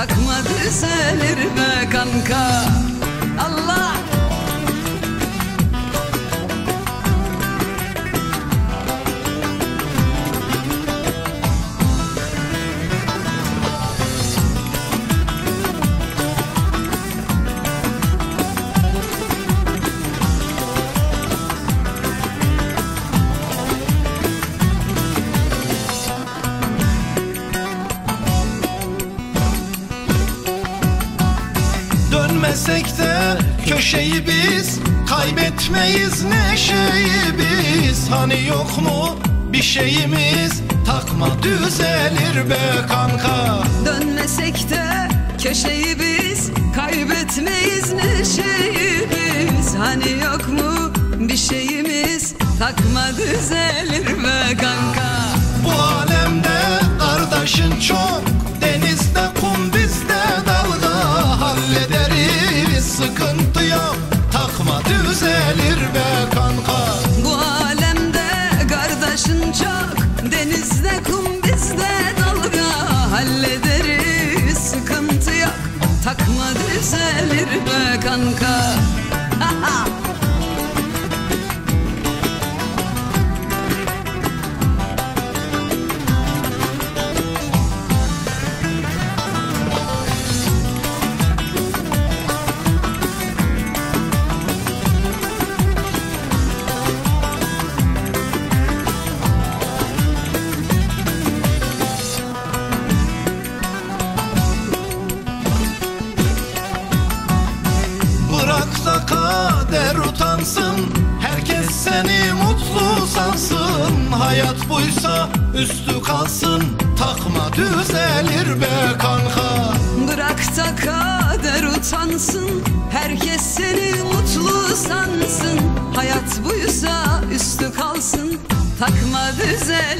Takma düzelir be kanka. Allah Dönmesek de köşeyi biz Kaybetmeyiz neşeyi biz. Hani yok mu bir şeyimiz? Takma düzelir be kanka. Dönmesek de köşeyi biz Kaybetmeyiz neşeyi biz. Hani yok mu bir şeyimiz? Takma düzelir be kanka. Bu alemde kardeşin çok Takma düzelir be kanka utansın Herkes seni mutlu sansın. Hayat buysa üstü kalsın. Takma düzelir be kanka. Bırak da kader utansın. Herkes seni mutlu sansın. Hayat buysa üstü kalsın. Takma düzelir